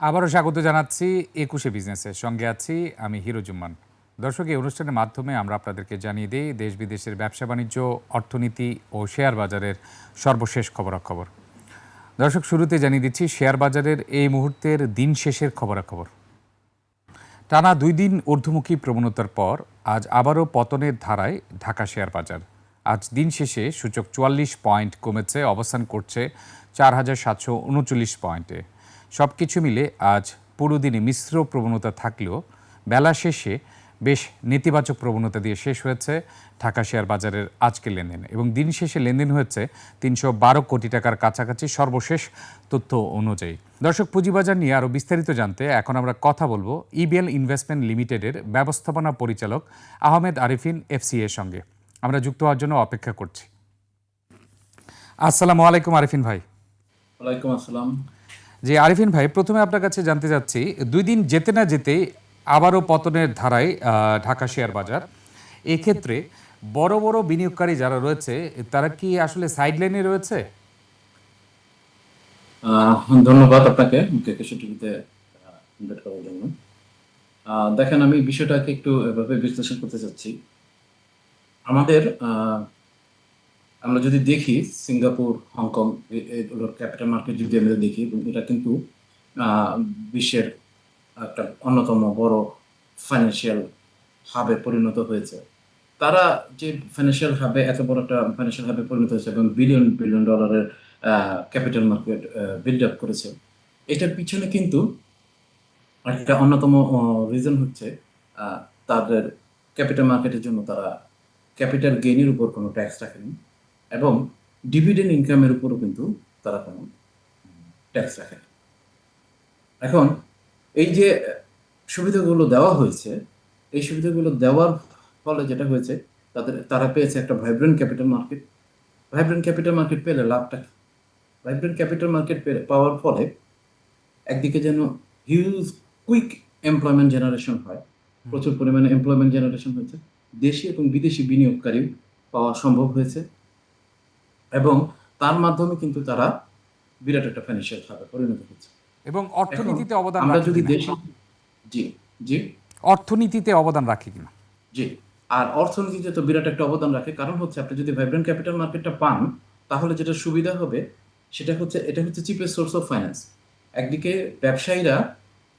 আবারও স্বাগত জানাচ্ছি একুশে বিজনেসের সঙ্গে আছি আমি হিরো জুম্মান। দর্শক, এই অনুষ্ঠানের মাধ্যমে আমরা আপনাদেরকে জানিয়ে দিই, দেশ বিদেশের ব্যবসা বাণিজ্য, অর্থনীতি ও শেয়ার বাজারের সর্বশেষ খবরাখবর। দর্শক, শুরুতে জানিয়ে দিচ্ছি, শেয়ার বাজারের এই মুহূর্তের দিন শেষের খবরাখবর। টানা দুই দিন ঊর্ধ্বমুখী প্রবণতার পর আজ আবারও পতনের ধারায় ঢাকা শেয়ার বাজার। আজ দিন শেষে সূচক চুয়াল্লিশ পয়েন্ট কমেছে, অবস্থান করছে চার হাজার সাতশো উনচল্লিশ পয়েন্টে। সব কিছু মিলে আজ পুরো দিনে মিশ্র প্রবণতা থাকলেও বেলা শেষে বেশ নেতিবাচক প্রবণতা দিয়ে শেষ হয়েছে ঢাকা শেয়ার বাজারের আজকের লেনদেন। এবং দিন শেষে লেনদেন হয়েছে তিনশো বারো কোটি টাকার কাছাকাছি সর্বশেষ তথ্য অনুযায়ী। দর্শক, পুঁজিবাজার নিয়ে আরও বিস্তারিত জানতে এখন আমরা কথা বলব ইবিএল ইনভেস্টমেন্ট লিমিটেডের ব্যবস্থাপনা পরিচালক আহমেদ আরিফিন এফসি এর সঙ্গে। আমরা যুক্ত হওয়ার জন্য অপেক্ষা করছি। আসসালামু আলাইকুম আরিফিন ভাই। ওয়ালাইকুম আসসালাম। যে আরিফিন ভাই, প্রথমে আপনার কাছে জানতে চাচ্ছি, দুই দিন যেতে না যেতেই আবারও পতনের ধারায় ঢাকা শেয়ার বাজার। এক্ষেত্রে বড় বড় বিনিয়োগকারী যারা রয়েছে, তারা কি আসলে সাইডলাইনে রয়েছে? ধন্যবাদ আপনাকে দেখেন আমি বিষয়টাকে একটু এভাবে বিশ্লেষণ করতে চাচ্ছি। আমাদের আমরা যদি দেখি সিঙ্গাপুর, হংকং এগুলোর ক্যাপিটাল মার্কেট যদি আমরা দেখি এটা কিন্তু বিশ্বের একটা অন্যতম বড় ফাইন্যান্সিয়াল হাবে পরিণত হয়েছে। তারা যে ফাইন্যান্সিয়াল হাবে এত বড় একটা ফাইন্যান্সিয়াল হাবে পরিণত হয়েছে, এবং বিলিয়ন বিলিয়ন ডলারের ক্যাপিটাল মার্কেট বিল্ড আপ করেছে। এটার পিছনে কিন্তু একটা অন্যতম রিজন হচ্ছে তাদের ক্যাপিটাল মার্কেটের জন্য তারা ক্যাপিটাল গেইনের উপর কোনো ট্যাক্স রাখেনি। এবং ডিভিডেন্ড ইনকামের উপরও কিন্তু তারা কোনো ট্যাক্স রাখে এখন এই যে সুবিধাগুলো দেওয়া হয়েছে, এই সুবিধাগুলো দেওয়ার ফলে যেটা হয়েছে, তাদের, তারা পেয়েছে একটা vibrant capital market vibrant capital market পেলে লাভটা কি? ভাইব্রেন্ট ক্যাপিটাল মার্কেট পেলে, পাওয়ার ফলে একদিকে যেন হিউজ কুইক এমপ্লয়মেন্ট জেনারেশন হয়, প্রচুর পরিমাণে এমপ্লয়মেন্ট জেনারেশন হয়েছে, দেশি এবং বিদেশি বিনিয়োগকারী পাওয়া সম্ভব হয়েছে। এবং তার মাধ্যমে কিন্তু তারা বিরাট একটা ফাইন্যান্সিয়াল খাবে পরিণত হচ্ছে। এবং অর্থনীতিতে অবদান আমরা যদি? দেশি জি জি। অর্থনীতিতে অবদান রাখে কিনা? জি। আর অর্থনীতিতে তো বিরাট একটা অবদান রাখে। কারণ হচ্ছে আপনি যদি ভাইব্রেন্ট ক্যাপিটাল মার্কেটটা পান তাহলে যেটা সুবিধা হবে সেটা হচ্ছে এটা হচ্ছে চিপেস্ট সোর্স অফ ফাইন্যান্স একদিকে ব্যবসায়ীরা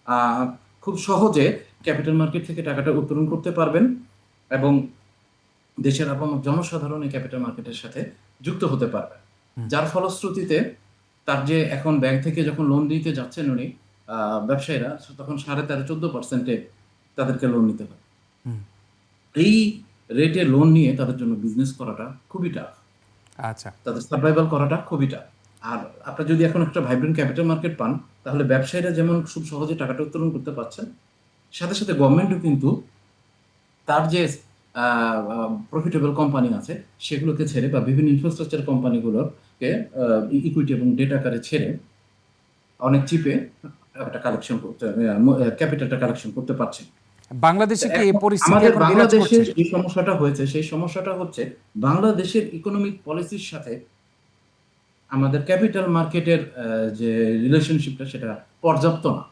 আহ, খুব সহজে ক্যাপিটাল মার্কেট থেকে টাকাটা উত্তোলন করতে পারবেন এবং দেশের আপামর জনসাধারণ এই ক্যাপিটাল মার্কেটের সাথে যুক্ত হতে পারবে। যার ফলশ্রুতিতে তার যে এখন ব্যাংক থেকে যখন লোন দিতে যাচ্ছেন উনি ব্যবসায়ীরা তখন সাড়ে তেরো চোদ্দ পার্সেন্টে তাদেরকে লোন নিতে হয় এই রেটে লোন নিয়ে তাদের জন্য বিজনেস করাটা খুবই টাফ আচ্ছা। তাদের সার্ভাইভাল করাটা খুবই টাফ আর আপনি যদি এখন একটা ভাইব্রেন্ট ক্যাপিটাল মার্কেট পান তাহলে ব্যবসায়ীরা যেমন খুব সহজে টাকাটা উত্তোলন করতে পারছেন সাথে সাথে গভর্নমেন্টও কিন্তু তার যে প্রফিটেবল কোম্পানি আছে। সেগুলোকে ছেড়ে বা বিভিন্ন ইনফ্রাস্ট্রাকচার কোম্পানিগুলোকে ইকুইটি এবং ডেটা আকারে ছেড়ে অনেক চিপে একটা কালেকশন করতে ক্যাপিটালটা কালেকশন করতে পারছে। বাংলাদেশে কি এই পরিস্থিতি আমাদের বাংলাদেশের যে সমস্যাটা হয়েছে সেই সমস্যাটা হচ্ছে বাংলাদেশের ইকোনমিক পলিসির সাথে আমাদের ক্যাপিটাল মার্কেটের যে রিলেশনশিপটা সেটা পর্যাপ্ত না।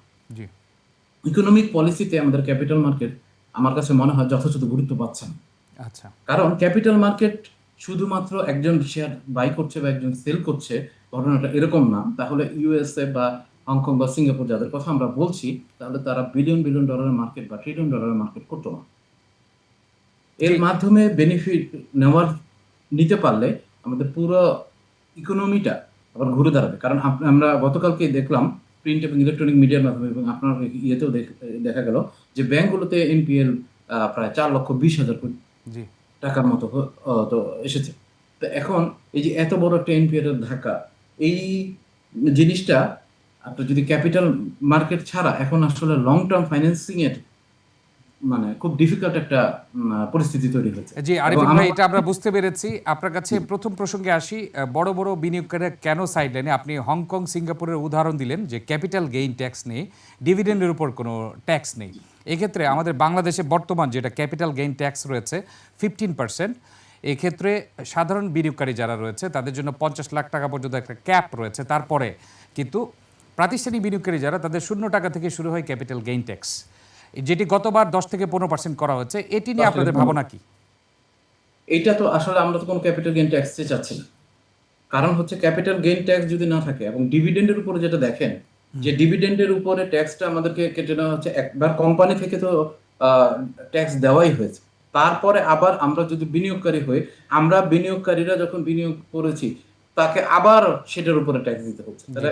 ইকোনমিক পলিসিতে আমাদের ক্যাপিটাল মার্কেট আমার কাছে মনে হয় যথেষ্ট গুরুত্ব পাচ্ছে না আচ্ছা। কারণ ক্যাপিটাল মার্কেট শুধুমাত্র একজন শেয়ার বাই করছে বা একজন সেল করছে ঘটনাটা এরকম না। তাহলে ইউএসএ বা হংকং বা সিঙ্গাপুর যাদের কথা আমরা বলছি তাহলে তারা বিলিয়ন বিলিয়ন ডলারের মার্কেট বা ট্রিলিয়ন ডলারের মার্কেট করতো না। এর মাধ্যমে বেনিফিট নেওয়ার নিতে পারলে আমাদের পুরো ইকোনমিটা আবার ঘুরে দাঁড়াবে। কারণ আমরা গতকালকে দেখলাম প্রিন্ট এবং ইলেকট্রনিক মিডিয়ার মাধ্যমে এবং আপনার ইয়েতেও দেখা গেল যে ব্যাংকগুলোতে এনপিএল প্রায় চার লক্ষ বিশ হাজার কোটি টাকার মতো তো এসেছে। তো এখন এই যে এত বড় একটা এনপিএর ধাক্কা এই জিনিসটা আপনার যদি ক্যাপিটাল মার্কেট ছাড়া এখন আসলে লং টার্ম ফাইন্যান্সিং এর মানে খুব ডিফিকাল্ট একটা পরিস্থিতি তৈরি হয়েছে। জি আরিফিন ভাই এটা আমরা বুঝতে পেরেছি। আপনার কাছে প্রথম প্রসঙ্গে আসি বড় বড় বিনিয়োগকারীরা কেন সাইডলাইনে আপনি হংকং সিঙ্গাপুরের উদাহরণ দিলেন যে ক্যাপিটাল গেইন ট্যাক্স নেই ডিভিডেন্ডের উপর কোনো ট্যাক্স নেই। এক্ষেত্রে আমাদের বাংলাদেশে বর্তমান যেটা ক্যাপিটাল গেইন ট্যাক্স রয়েছে ফিফটিন পার্সেন্ট এক্ষেত্রে সাধারণ বিনিয়োগকারী যারা রয়েছে তাদের জন্য পঞ্চাশ লাখ টাকা পর্যন্ত একটা ক্যাপ রয়েছে। তারপরে কিন্তু প্রাতিষ্ঠানিক বিনিয়োগকারী যারা তাদের শূন্য টাকা থেকে শুরু হয় ক্যাপিটাল গেইন ট্যাক্স যেটি গতবার দশ থেকে পনেরো পার্সেন্ট করা হচ্ছে এটি নিয়ে আপনাদের ভাবনা কি? এটা তো আসলে আমরা তো কোনো ক্যাপিটাল গেইন ট্যাক্স চাচ্ছি না। কারণ হচ্ছে ক্যাপিটাল গেইন ট্যাক্স যদি না থাকে এবং ডিভিডেন্ডের উপরে যেটা দেখেন যে ডিভিডেন্ডের উপরে ট্যাক্সটা আমাদেরকে কেটে নেওয়া হচ্ছে একবার কোম্পানি থেকে তো ট্যাক্স দেওয়াই হয়েছে। তারপরে আবার আমরা যদি বিনিয়োগকারী হই আমরা বিনিয়োগকারীরা যখন বিনিয়োগ করেছি তাকে আবার সেটার উপরে ট্যাক্স দিতে হচ্ছে। তাহলে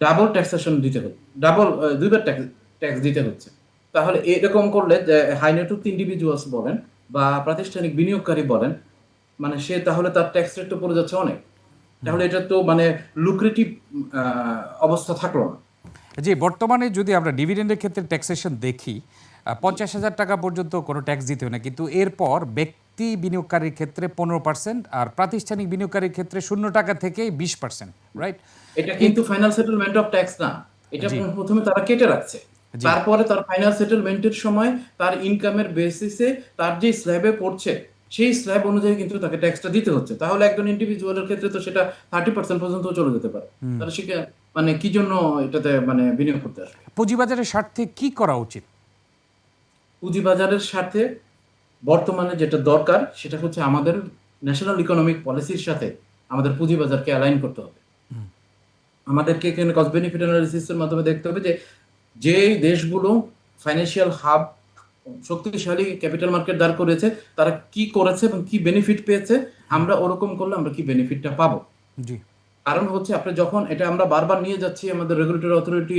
ডাবল ট্যাক্সেশন দিতে হচ্ছে। ডাবল দুইবার ট্যাক্স ট্যাক্স দিতে হচ্ছে। তাহলে এরকম করলে হাই নেটওয়ার্ক ইন্ডিভিজুয়ালস বলেন বা প্রাতিষ্ঠানিক বিনিয়োগকারী বলেন মানে সে তাহলে তার ট্যাক্স রেট তো পড়ে যাচ্ছে অনেক। তাহলে এটা তো মানে লুক্রেটিভ অবস্থা থাকল না। যে বর্তমানে যদি আমরা ডিভিডেন্ডের ক্ষেত্রে ট্যাক্সেশন দেখি পঞ্চাশ হাজার টাকা পর্যন্ত কোনো ট্যাক্স দিতে হয় না। কিন্তু এরপর ব্যক্তি বিনিয়োগকারীর ক্ষেত্রে পনেরো পার্সেন্ট আর প্রাতিষ্ঠানিক বিনিয়োগকারীর ক্ষেত্রে শূন্য টাকা থেকে বিশ পার্সেন্ট রাইট এটা কিন্তু ফাইনাল সেটেলমেন্ট অফ ট্যাক্স না। এটা প্রথমে তারা কেটে রাখছে। তারপরে তার ফাইনাল সেটেলমেন্টের সময় তার ইনকামের বেসিসে তার যে স্ল্যাবে পড়ছে সেই স্ল্যাব অনুযায়ী কিন্তু তাকে ট্যাক্সটা দিতে হচ্ছে। তাহলে একজন ইন্ডিভিজুয়ালের ক্ষেত্রে তো সেটা থার্টি পার্সেন্ট পর্যন্ত চলে যেতে পারে। তাহলে সে কে- মানে কি জন্য এটাতে মানে বিনিয়োগ করতে আসবে? পুঁজিবাজারের স্বার্থে কি করা উচিত? পুঁজিবাজারের সাথে বর্তমানে যেটা দরকার সেটা হচ্ছে আমাদের ন্যাশনাল ইকোনমিক পলিসির সাথে আমাদের পুঁজিবাজারকে অ্যালাইন করতে হবে। আমাদেরকে এখানে কস্ট বেনিফিট অ্যানালিসিসের মাধ্যমে দেখতে হবে যে যে দেশগুলো ফাইন্যান্সিয়াল হাব শক্তিশালী ক্যাপিটাল মার্কেট দাঁড় করেছে তারা কি করেছে এবং কি বেনিফিট পেয়েছে আমরা ওরকম করলে আমরা কি বেনিফিটটা পাবো? জি। কারণ হচ্ছে আপনি যখন এটা আমরা বারবার নিয়ে যাচ্ছি আমাদের regulatory authority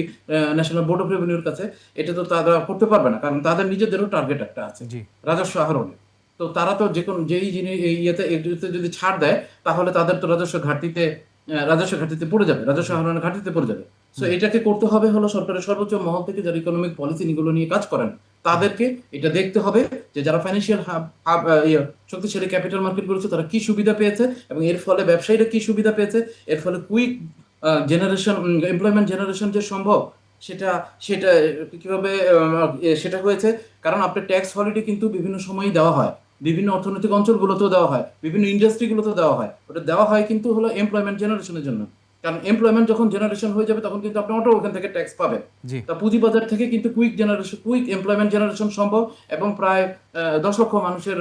national board of রেভিনিউর কাছে এটা তো তারা করতে পারবে না কারণ তাদের নিজেদেরও টার্গেট একটা আছে রাজস্ব আহরণে। তো তারা তো যে কোনো যেই জিনিস এই ইয়েতে যদি ছাড় দেয় তাহলে তাদের তো রাজস্ব ঘাটতিতে রাজস্ব ঘাটতিতে পড়ে যাবে রাজস্ব আহরণের ঘাটতিতে পড়ে যাবে। সো এটাকে করতে হবে হলো সরকারের সর্বোচ্চ মহল থেকে যারা ইকোনমিক পলিসি নিগুলো নিয়ে কাজ করেন, তাদেরকে এটা দেখতে হবে যে যারা ফাইন্যান্সিয়াল হাব শক্তিশালী ক্যাপিটাল মার্কেট করেছে তারা কি সুবিধা পেয়েছে এবং এর ফলে ব্যবসায়ীরা কি সুবিধা পেয়েছে? এর ফলে কুইক জেনারেশন এমপ্লয়মেন্ট জেনারেশন যে সম্ভব, সেটা সেটা, কীভাবে সেটা হয়েছে। কারণ আপনার ট্যাক্স হলিডে কিন্তু বিভিন্ন সময়ই দেওয়া হয়। বিভিন্ন অর্থনৈতিক অঞ্চলগুলোতেও দেওয়া হয়। বিভিন্ন ইন্ডাস্ট্রিগুলোতেও দেওয়া হয়। ওটা দেওয়া হয় কিন্তু হলো এমপ্লয়মেন্ট জেনারেশনের জন্য। কারণ এমপ্লয়মেন্ট যখন জেনারেশন হয়ে যাবে তখন কিন্তু আপনি অটো ওখান থেকে ট্যাক্স পাবেন। তা পুঁজিবাজার থেকে কিন্তু quick generation quick employment generation সম্ভব এবং প্রায় দশ লক্ষ মানুষের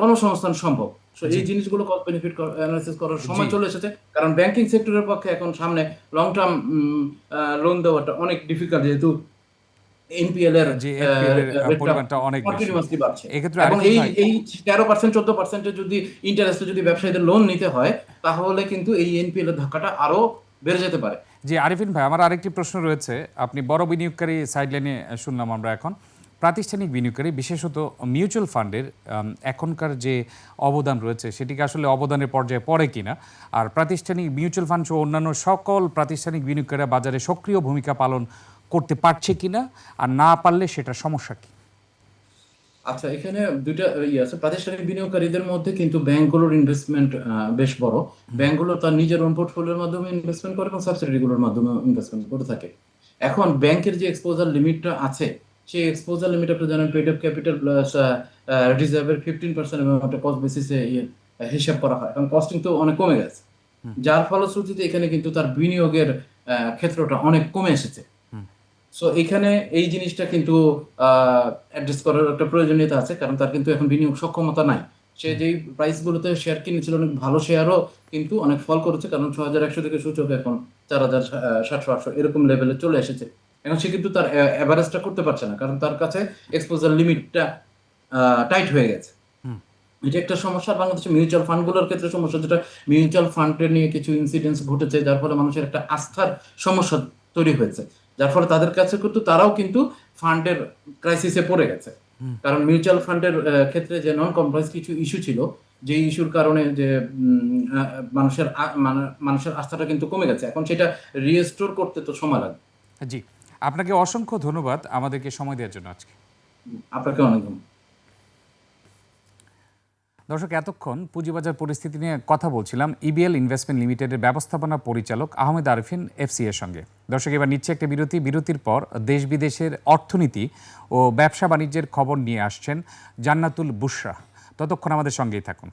কর্মসংস্থান সম্ভব। এই জিনিসগুলো কল বেনিফিট অ্যানালাইসিস করার সময় চলে এসেছে। কারণ ব্যাংকিং সেক্টরের পক্ষে এখন সামনে লং টার্ম লোন দেওয়াটা অনেক ডিফিকাল্ট যেহেতু এনপিএল এর পরিমাণটা অনেক বেশি। এক্ষেত্রে এবং এই এই তেরো পার্সেন্ট চোদ্দ যদি ইন্টারেস্টে যদি ব্যবসায়ীদের লোন নিতে হয় তাহলে কিন্তু এই এনপিএল এর ধাক্কাটা আরও বেড়ে যেতে পারে। জি আরিফিন ভাই আমার আরেকটি প্রশ্ন রয়েছে। আপনি বড় বিনিয়োগকারী সাইডলাইনে শুনলাম আমরা এখন। প্রাতিষ্ঠানিক বিনিয়োগকারী বিশেষত মিউচুয়াল ফান্ডের এখনকার যে অবদান রয়েছে সেটিকে আসলে অবদানের পর্যায়ে পড়ে কিনা? আর প্রাতিষ্ঠানিক মিউচুয়াল ফান্ড সহ অন্যান্য সকল প্রাতিষ্ঠানিক বিনিয়োগকারীরা বাজারে সক্রিয় ভূমিকা পালন করতে পারছে কিনা আর না পারলে সেটা সমস্যা কি? আচ্ছা এখানে দুইটা ইয়ে আছে। প্রাতিষ্ঠানিক বিনিয়োগকারীদের মধ্যে কিন্তু ব্যাংকগুলোর ইনভেস্টমেন্ট বেশ বড়। ব্যাংকগুলো তার নিজের ওন পোর্টফোলিওর মাধ্যমে ইনভেস্টমেন্ট করে এবং সাবসিডিগুলোর মাধ্যমে ইনভেস্টমেন্ট করে থাকে। এখন ব্যাংকের যে এক্সপোজার লিমিটটা আছে সেই এক্সপোজার লিমিট আপনি জানেন পেড অফ ক্যাপিটাল প্লাস রিজার্ভের ফিফটিন পার্সেন্ট এবং একটা কস্ট বেসিসে হিসাব করা হয়। কারণ কস্টিং তো অনেক কমে গেছে। যার ফলশ্রুতিতে এখানে কিন্তু তার বিনিয়োগের ক্ষেত্রটা অনেক কমে এসেছে। সো এখানে এই জিনিসটা কিন্তু অ্যাড্রেস করার একটা প্রয়োজনীয়তা আছে কারণ তার কিন্তু এখন বিনিয়োগ সক্ষমতা নাই। সে যেই প্রাইসগুলোতে শেয়ার কিনেছিল অনেক ভালো শেয়ারও কিন্তু অনেক ফল করেছে কারণ ছ হাজার একশো থেকে সূচক এখন চার হাজার সাতশো আটশো এরকম লেভেলে চলে এসেছে। এখন সে কিন্তু তার অ্যাভারেজটা করতে পারছে না কারণ তার কাছে এক্সপোজার লিমিটটা টাইট হয়ে গেছে। এটা একটা সমস্যা বাংলাদেশের মিউচুয়াল ফান্ডগুলোর ক্ষেত্রে সমস্যা যেটা মিউচুয়াল ফান্ডের নিয়ে কিছু ইনসিডেন্টস ঘটেছে যার ফলে মানুষের একটা আস্থার সমস্যা তৈরি হয়েছে। যার ফলে তাদের কাছে কিন্তু তারাও কিন্তু ফান্ডের ক্রাইসিসে পড়ে গেছে। কারণ মিউচুয়াল ফান্ডের ক্ষেত্রে যে নন কমপ্লাইজ কিছু ইস্যু ছিল যে ইস্যুর কারণে যে মানুষের মানে- মানুষের আস্থাটা কিন্তু কমে গেছে। এখন সেটা রিস্টোর করতে তো সময় লাগবে। জি। আপনাকে অসংখ্য ধন্যবাদ আমাদেরকে সময় দেওয়ার জন্য আজকে। আপনাকে অনেক ধন্যবাদ। দর্শক এতক্ষণ পুঁজিবাজার পরিস্থিতি নিয়ে কথা বলছিলাম। ইবিএল ইনভেস্টমেন্ট লিমিটেডের ব্যবস্থাপনা পরিচালক আহমেদ আরিফিন এফসি এর সঙ্গে। দর্শক, এবার নিচ্ছে একটা বিরতি। বিরতির পর দেশ বিদেশের অর্থনীতি ও ব্যবসা বাণিজ্যের খবর নিয়ে আসছেন জান্নাতুল বুশরা। ততক্ষণ আমাদের সঙ্গেই থাকুন।